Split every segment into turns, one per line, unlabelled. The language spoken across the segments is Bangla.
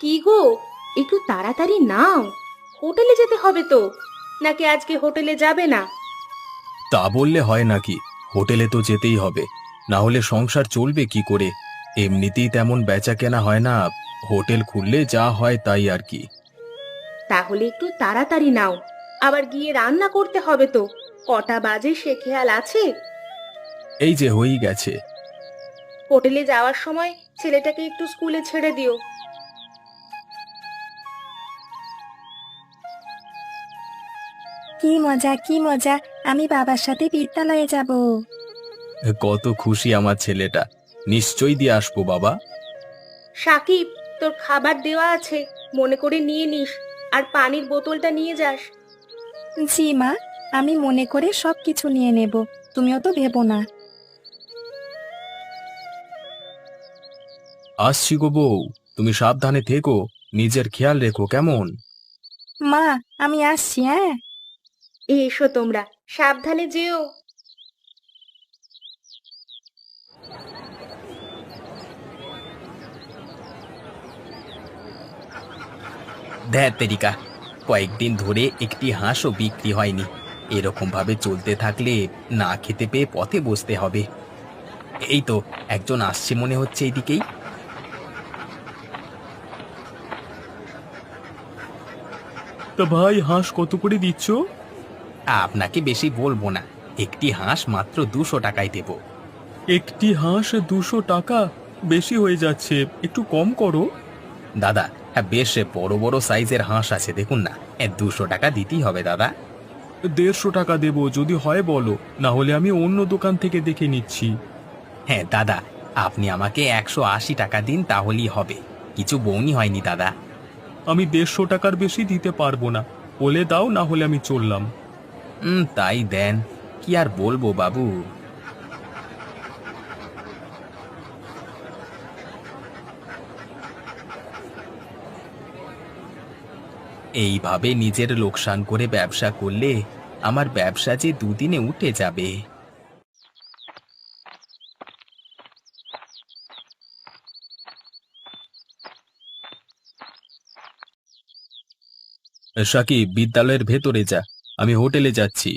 কি গো? একটু তাড়াতাড়ি নাও। হোটেলে যেতে হবে তো। নাকি আজকে হোটেলে যাবে না?
তা বললে হয় নাকি? হোটেলে তো যেতেই হবে। না হলে সংসার চলবে কি করে? এমনিতেই তেমন বেচা কেনা হয় না। হোটেল খুললে যা হয় তাই আর কি।
তাহলে একটু তাড়াতাড়ি নাও। আবার গিয়ে রান্না করতে হবে তো। কটা বাজে সে খেয়াল আছে?
এই যে হয়েই গেছে।
হোটেলে যাওয়ার সময় ছেলেটাকে একটু স্কুলে ছেড়ে দিও।
কি মজা কি মজা। আমি বাবার সাথে বিদ্যালয়ে যাব।
কত খুশি আমার ছেলেটা। নিশ্চয়ই দিয়ে আসব বাবা।
সাকিব তোর খাবার দেওয়া আছে। মনে করে নিয়ে নিস। আর পানির বোতলটা নিয়ে যাস।
জি মা। আমি মনে করে সব কিছু নিয়ে নেব। তুমিও তো ভেবো না।
আসছি গো বউ। তুমি সাবধানে থেকো। নিজের খেয়াল রেখো কেমন?
মা আমি আসছি হ্যাঁ?
এসো তোমরা সাবধানে যেও।
দেখ তেরিকা কয়েকদিন ধরে একটি হাঁসও বিক্রি হয়নি। এরকম ভাবে চলতে থাকলে না খেতে পেয়ে পথে বসতে হবে। এই তো একজন আসছে মনে হচ্ছে এইদিকেই তা ভাই হাঁস কত করে দিচ্ছ? আপনাকে বেশি বলব না। একটি হাঁস মাত্র দুশো টাকায় দেব। একটি হাঁস দুশো টাকা? বেশি হয়ে যাচ্ছে। একটু কম করো। দাদা হ্যাঁ বেশ বড় বড় সাইজের হাঁস আছে দেখুন না। দুশো টাকা দিতেই হবে দাদা। দেড়শো টাকা দেবো যদি হয় বলো। না হলে আমি অন্য দোকান থেকে দেখে নিচ্ছি। হ্যাঁ দাদা আপনি আমাকে একশো আশি টাকা দিন তাহলেই হবে। কিছু বউনি হয়নি দাদা। আমি দেড়শো টাকার বেশি দিতে পারব না। বলে দাও না হলে আমি চললাম। তাই দেন। কি আর বলব বাবু? এইভাবে নিজের লোকসান করে ব্যবসা করলে আমার ব্যবসা যে দুদিনে উঠে যাবে। সাকিব, বিদ্যালয়ের ভেতরে যা। আমি হোটেলে যাচ্ছি।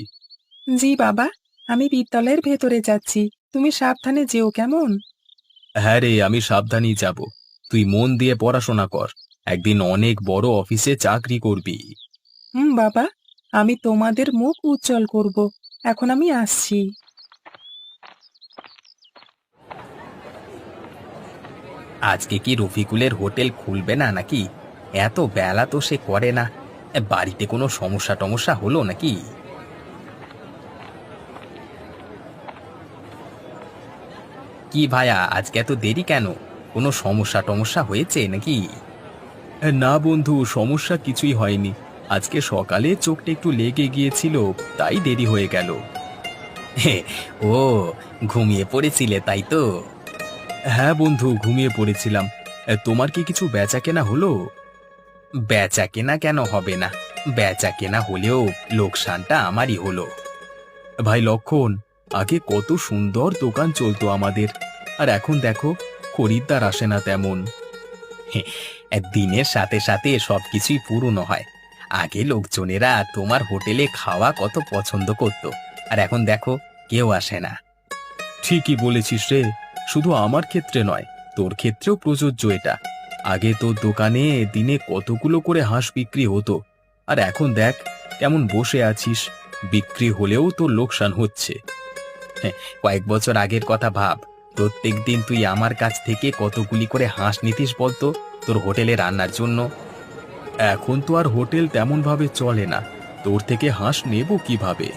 জি বাবা আমি বিদ্যালয়ের ভেতরে যাচ্ছি। তুমি সাবধানে যেও কেমন?
হ্যাঁ রে আমি সাবধানেই যাব। তুই মন দিয়ে পড়াশোনা কর। একদিন অনেক বড় অফিসে চাকরি করবি।
হুম বাবা আমি তোমাদের মুখ উজ্জ্বল করব। এখন আমি আসছি।
আজকে কি রফিকুলের হোটেল খুলবে না নাকি? এত বেলা তো সে করে না। বাড়িতে কোনো সমস্যা টমস্যা হলো নাকি? কি ভাইয়া আজকে এত দেরি কেন? কোনো সমস্যা টমস্যা হয়েছে নাকি? না বন্ধু, সমস্যা কিছুই হয়নি। আজকে সকালে চোখটা একটু লেগে গিয়েছিল, তাই দেরি হয়ে গেল। ও, ঘুমিয়ে পড়েছিলে, তাই তো? হ্যাঁ বন্ধু, ঘুমিয়ে পড়েছিলাম। তোমার কি কিছু বেচা কেনা হলো? বেচা কেনা কেন হবে না? বেচা কেনা হলেও লোকসানটা আমারই হলো। ভাই লক্ষণ আগে কত সুন্দর দোকান চলতো আমাদের। আর এখন দেখো খরিদ্দার আসে না তেমন। হে, দিনের সাথে সাথে সবকিছুই পুরনো হয়। আগে লোকজনেরা তোমার হোটেলে খাওয়া কত পছন্দ করত। আর এখন দেখো কেউ আসে না। ঠিকই বলেছিস রে শুধু আমার ক্ষেত্রে নয় তোর ক্ষেত্রেও প্রযোজ্য এটা। আগে তোর দোকানে দিনে কতগুলো করে হাঁস বিক্রি হতো। আর এখন দেখ কেমন বসে আছিস। বিক্রি হলেও তোর লোকসান হচ্ছে। হ্যাঁ, কয়েক বছর আগের কথা ভাব। প্রত্যেক দিন তুই আমার কাছ থেকে কতগুলি করে হাঁস নিতিস বলতো তোর হোটেলে রান্নার জন্য। এখন তো আর হোটেল তেমন ভাবে চলে না। তোর থেকে হাঁস নেব কীভাবে?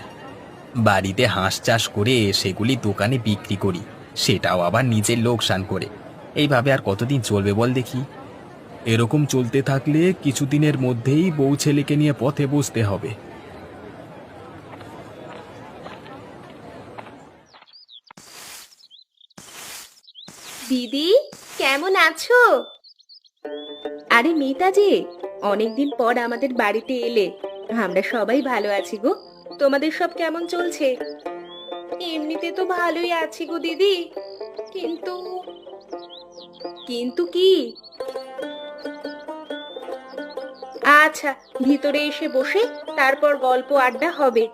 বাড়িতে হাঁস চাষ করে সেগুলি দোকানে বিক্রি করি। সেটাও আবার নিজের লোকসান করে। এইভাবে আর কতদিন চলবে বল দেখি। এরকম চলতে থাকলে কিছুদিনের মধ্যেই বউ ছেলেকে নিয়ে পথে বসতে হবে।
দিদি, কেমন আছো? আরে মিতা যে, অনেকদিন পর আমাদের বাড়িতে এলে। আমরা সবাই ভালো আছি গো। তোমাদের সব কেমন চলছে? এমনিতে তো ভালোই আছি গো দিদি। কিন্তু কিন্তু কি? আচ্ছা ভিতরে এসে বসে তারপর গল্প আড্ডা হবে।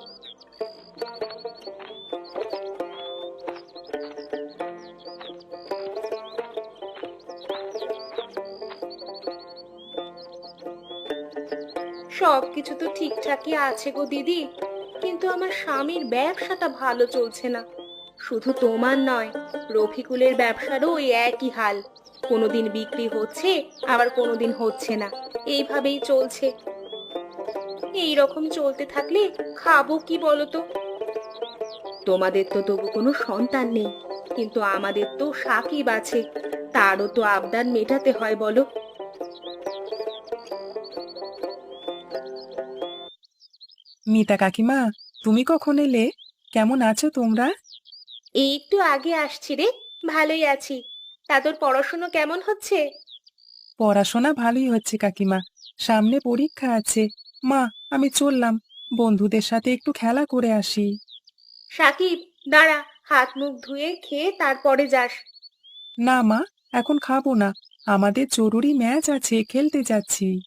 সব কিছু তো ঠিকঠাকই আছে গো দিদি, কিন্তু আমার স্বামীর ব্যবসাটা ভালো চলছে না। শুধু তোমার নয়, রফিকুলের ব্যবসারও ওই একই হাল। কোনোদিন বিক্রি হচ্ছে আবার কোনোদিন হচ্ছে না। এইভাবেই চলছে। এই রকম চলতে থাকলে খাব কি বলো তো তোমাদের তো তবু কোনো সন্তান নেই কিন্তু আমাদের তো সাকিব আছে তারও তো আবদার মেটাতে হয় বলো।
মিতা কাকিমা তুমি কখন এলে? কেমন আছো তোমরা?
এই একটু আগে আসছি রে ভালোই আছি। তা তোর পড়াশুনো কেমন হচ্ছে?
পড়াশোনা ভালোই হচ্ছে কাকিমা। সামনে পরীক্ষা আছে। মা আমি চললাম। বন্ধুদের সাথে একটু খেলা করে আসি।
সাকিব দাঁড়া হাত মুখ ধুয়ে খেয়ে তারপরে যাস।
না মা এখন খাব না। আমাদের জরুরি ম্যাচ আছে খেলতে যাচ্ছি।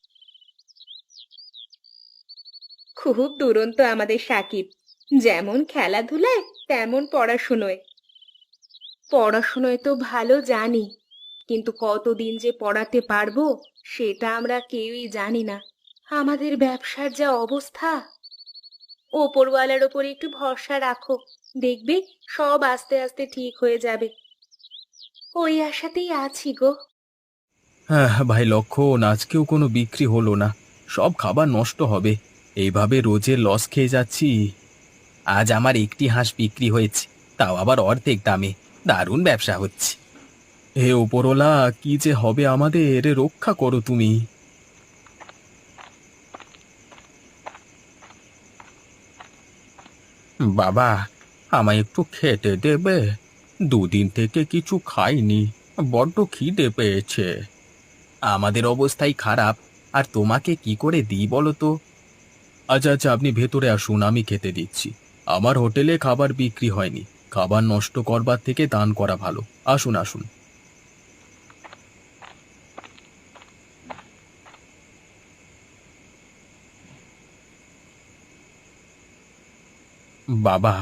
খুব দুরন্ত আমাদের সাকিব। যেমন খেলাধুলায় তেমন পড়াশুনোয়। পড়াশুনোয় তো ভালো জানি, কিন্তু কতদিন যে পড়াতে পারব সেটা আমরা কেউই জানি না। আমাদের ব্যবসার যা অবস্থা, ওপরওয়ালার ওপর একটু ভরসা রাখো, দেখবে সব আস্তে আস্তে ঠিক হয়ে যাবে। ওই আশাতেই আছি গো।
হ্যাঁ ভাই, লক্ষণ, আজকেও কোনো বিক্রি হলো না। সব খাবার নষ্ট হবে। এইভাবে রোজের লস খেয়ে যাচ্ছি। আজ আমার একটি হাঁস বিক্রি হয়েছে, তাও আবার অর্ধেক দামে। দারুণ ব্যবসা হচ্ছে। হে ওপরওয়ালা কি যে হবে আমাদের? রক্ষা করো তুমি। বাবা, আমায় একটু খেতে দেবে? দুদিন থেকে কিছু খাইনি। বড্ড খিদে পেয়েছে। আমাদের অবস্থাই খারাপ। আর তোমাকে কি করে দিই বলো তো? আচ্ছা আচ্ছা আপনি ভেতরে আসুন, আমি খেতে দিচ্ছি। আমার হোটেলে খাবার বিক্রি হয়নি। খাবার নষ্ট করবার থেকে দান করা ভালো। আসুন আসুন। বাবা,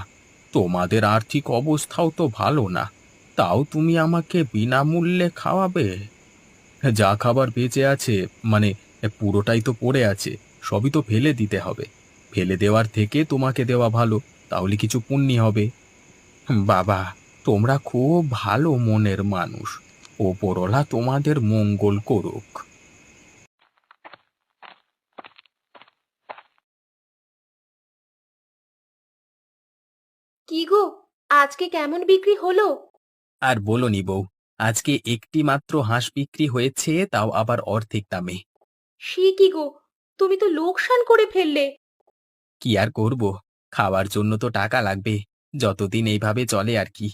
তোমাদের আর্থিক অবস্থাও তো ভালো না। তাও তুমি আমাকে বিনামূল্যে খাওয়াবে? যা খাবার বেঁচে আছে মানে পুরোটাই তো পড়ে আছে, সবই তো ফেলে দিতে হবে। ফেলে দেওয়ার থেকে তোমাকে দেওয়া ভালো, তাহলে কিছু পুণ্যি হবে। বাবা তোমরা খুব ভালো মনের মানুষ। ওপরওয়ালা তোমাদের মঙ্গল করুক।
কি গো আজকে কেমন বিক্রি হলো?
আর বলনি বউ আজকে একটি মাত্র হাঁস বিক্রি হয়েছে তাও আবার অর্ধেক দামে।
সে কি গো তুমি তো লোকসান করে ফেললে।
কি আর করব খাওয়ার জন্য তো টাকা লাগবে। যতদিন এইভাবে চলে আর কি।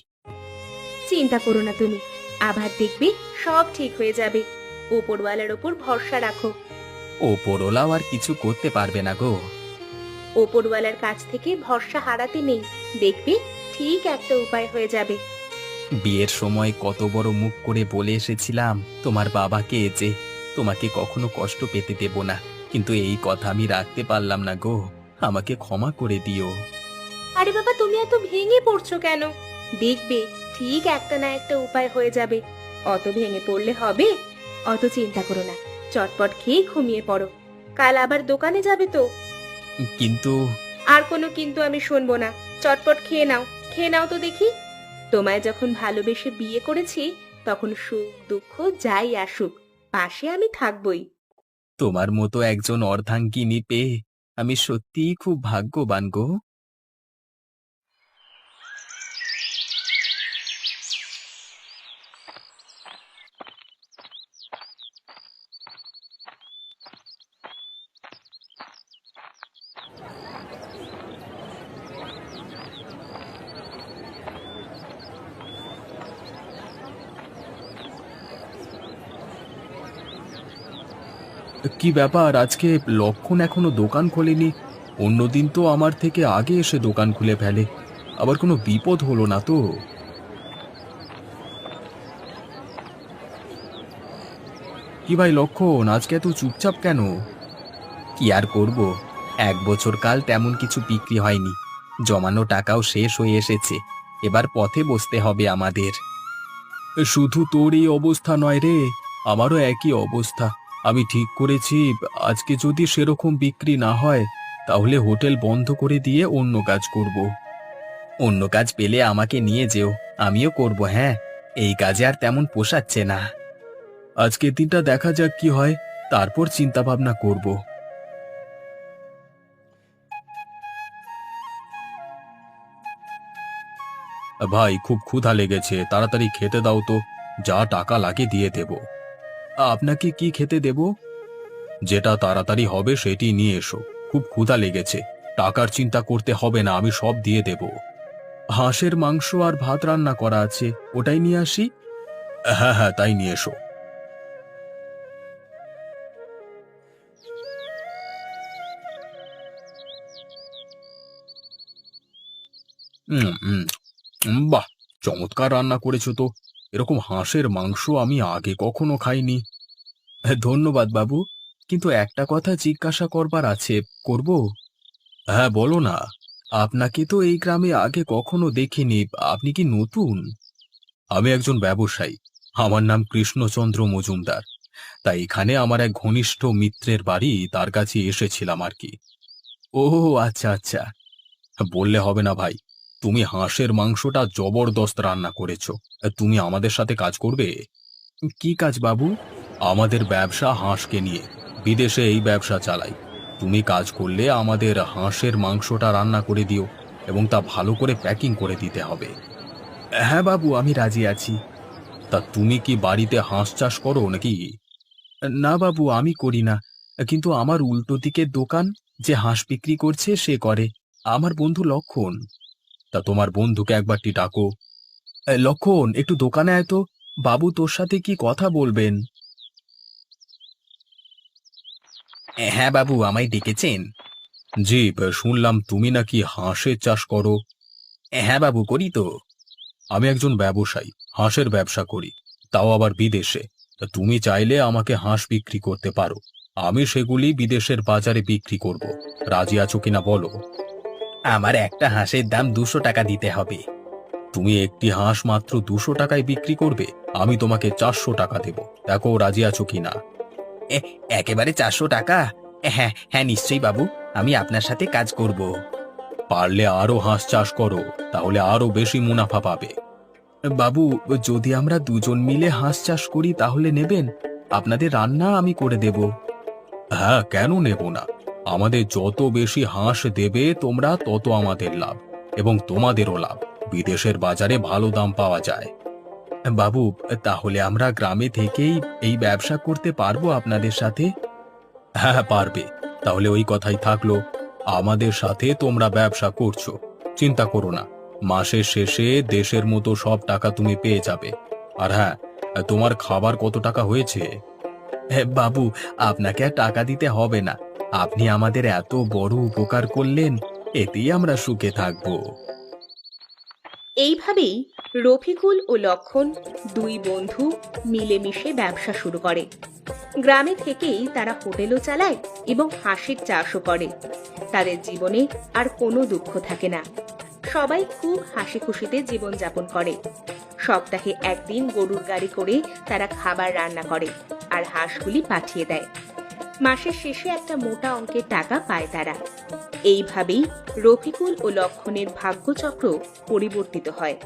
চিন্তা করো না তুমি আবার দেখবে সব ঠিক হয়ে যাবে। ওপরওয়ালার ওপর ভরসা রাখো।
ওপরওয়ালাও আর কিছু করতে পারবে না গো।
ওপরওয়ালার কাছ থেকে ভরসা হারাতে নেই দেখবে ঠিক একটা উপায় হয়ে যাবে।
বিয়ের সময় কত বড় মুখ করে বলে এসেছিলাম তোমার বাবাকে যে তোমাকে কখনো কষ্ট পেতে দেব না। কিন্তু এই কথা আমি রাখতে পারলাম না গো আমাকে ক্ষমা করে দিও।
আরে বাবা তুমি এত ভেঙে পড়ছো কেন? দেখবে ঠিক একটা না একটা উপায় হয়ে যাবে। অত ভেঙে পড়লে হবে? অত চিন্তা করো না চটপট খেয়ে ঘুমিয়ে পড়ো। কাল আবার দোকানে যাবে তো?
কিন্তু
আর কোনো কিন্তু আমি শুনব না। চটপট খেয়ে নাও খেয়ে নাও তো দেখি। তোমায় যখন ভালোবেসে বিয়ে করেছি তখন সুখ দুঃখ যাই আসুক পাশে আমি থাকবই।
তোমার মতো একজন অর্ধাঙ্গিনী পেয়ে আমি সত্যিই খুব ভাগ্যবান গো। কি ব্যাপার? আজকে লক্ষণ এখনও দোকান খোলেনি। অন্যদিন তো আমার থেকে আগে এসে দোকান খুলে ফেলে। আবার কোনো বিপদ হলো না তো? কি ভাই লক্ষণ, আজকে এত চুপচাপ কেন? কি আর করব? এক বছর কাল তেমন কিছু বিক্রি হয়নি। জমানো টাকাও শেষ হয়ে এসেছে। এবার পথে বসতে হবে আমাদের। শুধু তোর এই অবস্থা নয় রে, আমারও একই অবস্থা। আমি ঠিক করেছি। আজকে যদি সেরকম বিক্রি না হয়, তাহলে হোটেল বন্ধ করে দিয়ে অন্য কাজ করব। অন্য কাজ পেলে আমাকে নিয়ে যেও, আমিও করব হ্যাঁ? এই কাজে আর তেমন পোষাচ্ছে না। আজকের দিনটা দেখা যাক কি হয়, তারপর চিন্তা ভাবনা করব। ভাই, খুব ক্ষুধা লেগেছে, তাড়াতাড়ি খেতে দাও তো। যা টাকা লাগে দিয়ে দেব। আপনাকে কি খেতে দেব? যেটা তাড়াতাড়ি হবে সেটি নিয়ে এসো। খুব ক্ষুধা লেগেছে। টাকার চিন্তা করতে হবে না, আমি সব দিয়ে দেব। হাঁসের মাংস আর ভাত রান্না করা আছে, ওটাই নিয়ে আসি? হ্যাঁ হ্যাঁ তাই নিয়ে এসো। বাহ, চমৎকার রান্না করেছ তো। এরকম হাঁসের মাংস আমি আগে কখনো খাইনি। ধন্যবাদ বাবু, কিন্তু একটা কথা জিজ্ঞাসা করবার আছে, করব? হ্যাঁ বলো না, আপনাকে তো এই গ্রামে আগে কখনো দেখিনি, আপনি কি নতুন? আমি একজন ব্যবসায়ী, আমার নাম কৃষ্ণচন্দ্র মজুমদার, তাই এখানে আমার এক ঘনিষ্ঠ মিত্রের বাড়ি, তার কাছে এসেছিলাম আর কি। ও আচ্ছা আচ্ছা বললে হবে না ভাই তুমি হাঁসের মাংসটা জবরদস্ত রান্না করেছ। তুমি আমাদের সাথে কাজ করবে? কি কাজ, বাবু? আমাদের ব্যবসা হাঁসকে নিয়ে। বিদেশে এই ব্যবসা চালাই। তুমি কাজ করলে আমাদের হাঁসের মাংসটা রান্না করে দিও এবং তা ভালো করে প্যাকিং করে দিতে হবে। হ্যাঁ বাবু, আমি রাজি আছি। তা তুমি কি বাড়িতে হাঁস চাষ করো নাকি? না, বাবু, আমি করি না। কিন্তু আমার উল্টো দিকের দোকান যে হাঁস বিক্রি করছে সে করে। আমার বন্ধু লক্ষণ। তা তোমার বন্ধুকে একবারটি ডাকো। লক্ষণ, একটু দোকানে আয় তো। বাবু তোর সাথে কি কথা বলবেন? হ্যাঁ বাবু, আমায় ডেকেছেন। জি শুনলাম তুমি নাকি হাঁসের চাষ করো। হ্যাঁ বাবু, করি তো। আমি একজন ব্যবসায়ী, হাঁসের ব্যবসা করি, তাও আবার বিদেশে। তুমি চাইলে আমাকে হাঁস বিক্রি করতে পারো। আমি সেগুলি বিদেশের বাজারে বিক্রি করব। রাজি আছো কিনা বলো? আমার একটা হাঁসের দাম দুশো টাকা দিতে হবে। তুমি একটি হাঁস মাত্র দুশো টাকায় বিক্রি করবে, আমি তোমাকে চারশো টাকা দেব। দেখো রাজি আছো কিনা একেবারে চারশো টাকা? হ্যাঁ হ্যাঁ নিশ্চয়ই বাবু, আমি আপনার সাথে কাজ করব। পারলে আরও হাঁস চাষ করো, তাহলে আরও বেশি মুনাফা পাবে। বাবু, যদি আমরা দুজন মিলে হাঁস চাষ করি তাহলে নেবেন? আপনাদের রান্না আমি করে দেব। হ্যাঁ কেন নেব না? আমাদের যত বেশি হাঁস দেবে, তোমরা তত আমাদের লাভ এবং তোমাদেরও লাভ। বিদেশের বাজারে ভালো দাম পাওয়া যায়। বাবু, তাহলে আমরা গ্রামে থেকেই এই ব্যবসা করতে পারব আপনাদের সাথে? হ্যাঁ পারবে। তাহলে ওই কথাই থাকল। আমাদের সাথে তোমরা ব্যবসা করছ। চিন্তা করো না। মাসের শেষে দেশের মতো সব টাকা তুমি পেয়ে যাবে। আর হ্যাঁ তোমার খাবার কত টাকা হয়েছে? বাবু, আপনাকে আর টাকা দিতে হবে না। আপনি আমাদের এত বড় উপকার করলেন, এতেই আমরা সুখে থাকব।
এইভাবেই রফিকুল ও লক্ষণ দুই বন্ধু মিলেমিশে ব্যবসা শুরু করে। গ্রামে থেকেই তারা হোটেলও চালায় এবং হাঁসের চাষও করে। তাদের জীবনে আর কোনো দুঃখ থাকে না। সবাই খুব হাসি খুশিতে জীবনযাপন করে। সপ্তাহে একদিন গরুর গাড়ি করে তারা খাবার রান্না করে আর হাঁসগুলি পাঠিয়ে দেয়। মাসের শেষে একটা মোটা অঙ্কের টাকা পায় তারা। এইভাবেই রফিকুল ও লক্ষণের ভাগ্যচক্র পরিবর্তিত হয়।